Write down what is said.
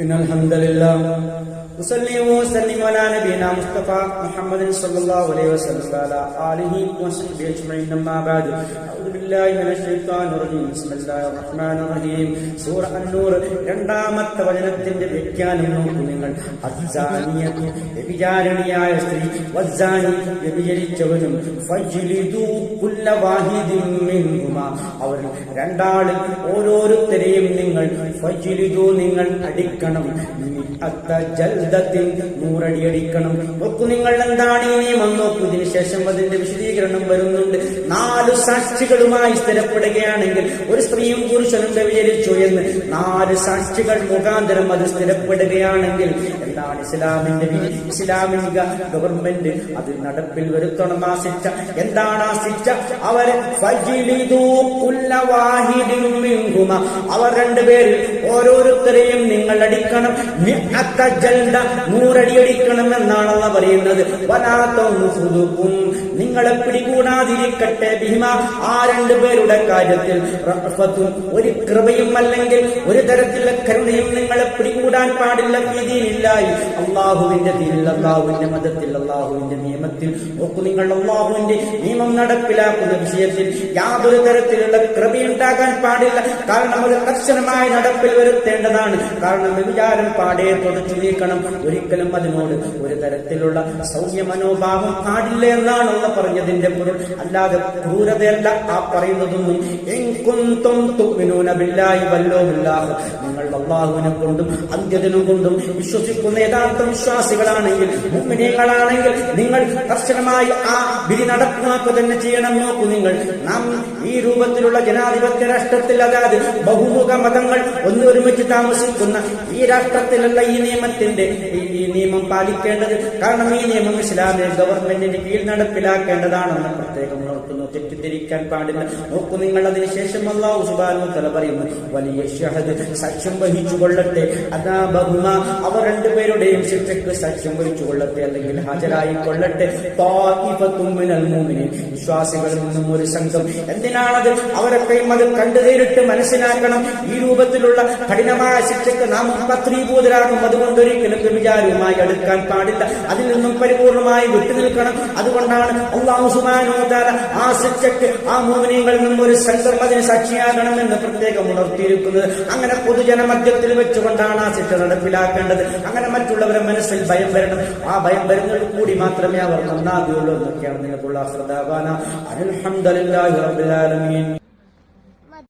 إن الحمد لله أصلي وسلم على نبينا مصطفى محمد صلى الله عليه وسلم وعلى آله وصحبه أجمعين أما بعد أعوذ بالله من الشيطان الرجيم بسم الله الرحمن الرحيم സൂറ അന്നൂർ രണ്ടാമത്തെ വചനത്തിന്റെ വ്യാഖ്യാനം നോക്കൂ നിങ്ങൾ അദ്സാനിയത്തു വ്യഭിചാരിണിയായ സ്ത്രീ വസ്സാനി വ്യഭിചരിച്ചവനും ഫജ്ലിദൂ കുല്ല വാഹിദിൻ മിൻഹുമാ അവർ രണ്ടാളിൽ ഓരോരുത്തരെയും നിങ്ങൾ നിങ്ങൾ അടിക്കണം. നൂറടി അടിക്കണം. നോക്കൂ നിങ്ങൾ എന്താണ്? ഈ നിയമം നോക്കൂ ഇതിനു ശേഷം അതിന്റെ വിശദീകരണം വരുന്നുണ്ട്. നാല് സാക്ഷികളുമായി സ്ഥിരപ്പെടുകയാണെങ്കിൽ ഒരു സ്ത്രീയും പുരുഷനും വ്യവചരിച്ചു എന്ന് നാല് സാക്ഷികൾ മുഖാന്തരം അത് സ്ഥിരപ്പെടുകയാണെങ്കിൽ എന്താണ് ഇസ്ലാമിന്റെ ഇസ്ലാമിക ഗവൺമെന്റ് അത് നടപ്പിൽ വരുത്തണം ആ ശിക്ഷ. എന്താണ് ആ ശിക്ഷ? അവരെ. അവർ രണ്ടുപേരിൽ ഓരോരുത്തരെയും നിങ്ങൾ അടിക്കണം. നൂറടി അടിക്കണം എന്നാണല്ല പറയുന്നത്. വനാത്തും നിങ്ങളെ പിടികൂടാതിരിക്കട്ടെ ഭീമ ആ രണ്ടുപേരുടെ കാര്യത്തിൽ റഅഫത്തും ഒരു കൃപയും അല്ലെങ്കിൽ ഒരു തരത്തിലുള്ള കരുണയും നിങ്ങളെ പിടികൂടാൻ പാടില്ല രീതിയിലില്ലായി അള്ളാഹുവിന്റെ തീരിൽ അള്ളാഹുവിന്റെ മതത്തിൽ അള്ളാഹുവിന്റെ നിയമത്തിൽ. നോക്കൂ നിങ്ങൾ അള്ളാഹുവിന്റെ നിയമം നടപ്പിലാക്കുന്ന വിഷയത്തിൽ യാതൊരു തരത്തിലുള്ള കൃപയുണ്ടാകാൻ പാടില്ല. കാരണം അത് കർശനമായി നടപ്പിൽ വരുത്തേണ്ടതാണ്. കാരണം വിചാരം പാടേ തുടച്ചു നീക്കണം. ഒരിക്കലും അതിനോട് ഒരു തരത്തിലുള്ള സൗമ്യ മനോഭാവം പാടില്ല എന്നാണ് പറഞ്ഞതിന്റെ പൊരുൾ. അല്ലാതെ ക്രൂരതയല്ല ആ പറയുന്നതൊന്നും നിങ്ങൾ അള്ളാഹുവിനെ കൊണ്ടും അന്ത്യദിനം കൊണ്ടും വിശ്വസിക്കുന്ന യഥാർത്ഥ വിശ്വാസികളാണെങ്കിൽ മുമ്മിനികളാണെങ്കിൽ നിങ്ങൾ കർശനമായി ആ വിധി നടപ്പാക്കുക തന്നെ ചെയ്യണം. നോക്കൂ നിങ്ങൾ. നാം ഈ രൂപത്തിലുള്ള ജനാധിപത്യ രാഷ്ട്രത്തിൽ അതായത് ബഹുമുഖ മതങ്ങൾ ഒന്നൊരുമിച്ച് താമസിക്കുന്ന ഈ രാഷ്ട്രത്തിലുള്ള ഈ നിയമത്തിന്റെ ഈ നിയമം പാലിക്കേണ്ടത് കാരണം ഈ നിയമം ഇസ്ലാമിക ഗവൺമെന്റിന്റെ കീഴിൽ നടപ്പിലാക്കേണ്ടതാണെന്ന് പ്രത്യേകം ഉണർത്തുന്നു തെറ്റിദ്ധരിക്കാൻ പാടില്ല. നോക്കൂ നിങ്ങൾ അതിനുശേഷം അള്ളാഹു സുബാനു തല പറയുന്നു വലിയ ഷഹദ് സാക്ഷ്യം വഹിച്ചു കൊള്ളട്ടെ. അതാ ബഹുമ അവർ രണ്ടുപേരുടെയും ശിക്ഷയ്ക്ക് സാക്ഷ്യം വഹിച്ചു കൊള്ളട്ടെ അല്ലെങ്കിൽ ഹാജരായി കൊള്ളട്ടെ. വിശ്വാസികളിൽ നിന്നും ഒരു സംഘം. എന്തിനാണത്? അവരൊക്കെയും അത് കണ്ടു നേരിട്ട് മനസ്സിലാക്കണം. ഈ രൂപത്തിലുള്ള കഠിനമായ ശിക്ഷയ്ക്ക് നാം പത്രീഭൂതരാകും അതുകൊണ്ട് ഒരിക്കലും വിചാരവുമായി അടുക്കാൻ പാടില്ല. അതിൽ നിന്നും പരിപൂർണമായി വിട്ടുനിൽക്കണം. അതുകൊണ്ടാണ് അള്ളാഹു സുബാനോ ആ ശിക്ഷയ്ക്ക് ആ മോമിനിയങ്ങളിൽ നിന്നും ഒരു സംഘം അതിന് സാക്ഷിയാകണമെന്ന് പ്രത്യേകം ഉണർത്തിയിരിക്കുന്നത്. അങ്ങനെ പൊതുജന മധ്യത്തിൽ വെച്ചുകൊണ്ടാണ് ആ ശിക്ഷ നടപ്പിലാക്കേണ്ടത്. അങ്ങനെ മറ്റുള്ളവരെ മനസ്സിൽ ഭയം വരണം. ആ ഭയം വരുന്നത് കൂടി മാത്രമേ അവർ നന്നാകുകയുള്ളൂ എന്നൊക്കെയാണ് നിങ്ങൾക്കുള്ള ശ്രദ്ധാവാന അലഹമുല്ലാഹി റബ്ബുൽ ആലമീൻ.